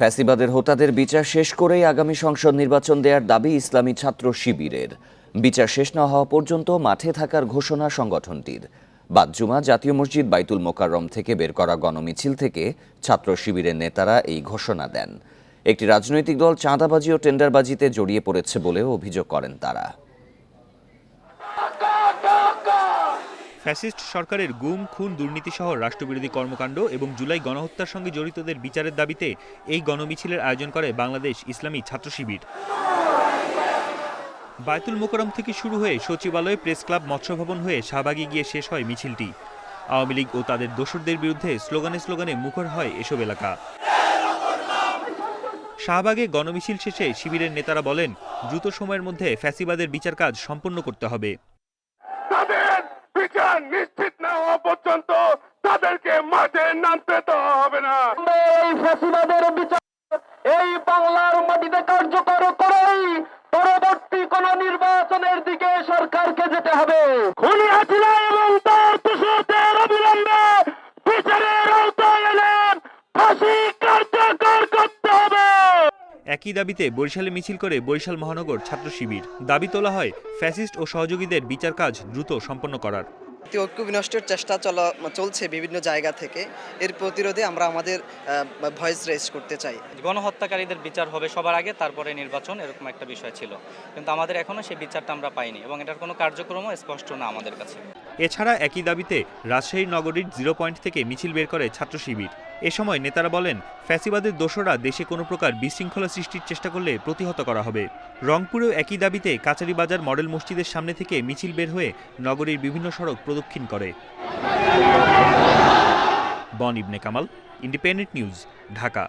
ফ্যাসিবাদের হোতাদের বিচার শেষ করেই আগামী সংসদ নির্বাচন দেওয়ার দাবি ইসলামী ছাত্র শিবিরের। বিচার শেষ না হওয়া পর্যন্ত মাঠে থাকার ঘোষণা সংগঠনটির। বাদজুমা জাতীয় মসজিদ বাইতুল মোকাররম থেকে বের করা গণমিছিল থেকে ছাত্র শিবিরের নেতারা এই ঘোষণা দেন। একটি রাজনৈতিক দল চাঁদাবাজি ও টেন্ডারবাজিতে জড়িয়ে পড়েছে বলেও অভিযোগ করেন তারা। ফ্যাসিস্ট সরকারের গুম, খুন দুর্নীতিসহ রাষ্ট্রবিরোধী কর্মকাণ্ড এবং জুলাই গণহত্যার সঙ্গে জড়িতদের বিচারের দাবিতে এই গণমিছিলের আয়োজন করে বাংলাদেশ ইসলামী ছাত্র শিবির। বায়তুল মোকরম থেকে শুরু হয়ে সচিবালয় প্রেস ক্লাব মৎস্য ভবন হয়ে শাহবাগে গিয়ে শেষ হয় মিছিলটি। আওয়ামী লীগ ও তাদের দোসরদের বিরুদ্ধে স্লোগানে স্লোগানে মুখর হয় এসব এলাকা। শাহবাগে গণমিছিল শেষে শিবিরের নেতারা বলেন, দ্রুত সময়ের মধ্যে ফ্যাসিবাদের বিচার কাজ সম্পন্ন করতে হবে। বিচার নিশ্চিত না হওয়া পর্যন্ত তাদেরকে মাঠে নামতে দেওয়া হবে না। এই ফাঁসিবাদের বিচার এই বাংলার মাটিতে কার্যকর করেই পরবর্তী কোন নির্বাচনের দিকে সরকারকে যেতে হবে। খুনি হাসিনা এবং একই দাবিতে বরিশালে মিছিল করে বরিশাল মহানগর ছাত্র শিবির। দাবি তোলা হয় ফ্যাসিস্ট ও সহযোগীদের বিচার কাজ দ্রুত সম্পন্ন করার। ঐক্য বিনষ্টের চেষ্টা চলা চলছে বিভিন্ন জায়গা থেকে। এর প্রতিরোধে আমরা আমাদের ভয়েস রেজ করতে চাই। গণহত্যাকারীদের বিচার হবে সবার আগে তারপরে নির্বাচন এরকম একটা বিষয় ছিল। কিন্তু আমাদের এখনও সেই বিচারটা আমরা পাইনি এবং এটার কোনো কার্যক্রমও স্পষ্ট না আমাদের কাছে। এছাড়া একই দাবিতে রাজশাহী নগরীর জিরো পয়েন্ট থেকে মিছিল বের করে ছাত্র শিবির। এ সময় নেতারা বলেন, ফ্যাসিবাদের দোষরা দেশে কোনো প্রকার বিশৃঙ্খলা সৃষ্টির চেষ্টা করলে প্রতিহত করা হবে। রংপুরেও একই দাবিতে কাচারিবাজার মডেল মসজিদের সামনে থেকে মিছিল বের হয়ে নগরীর বিভিন্ন সড়ক প্রদক্ষিণ করে। বন ইবনে কামাল, ইন্ডিপেন্ডেন্ট নিউজ, ঢাকা।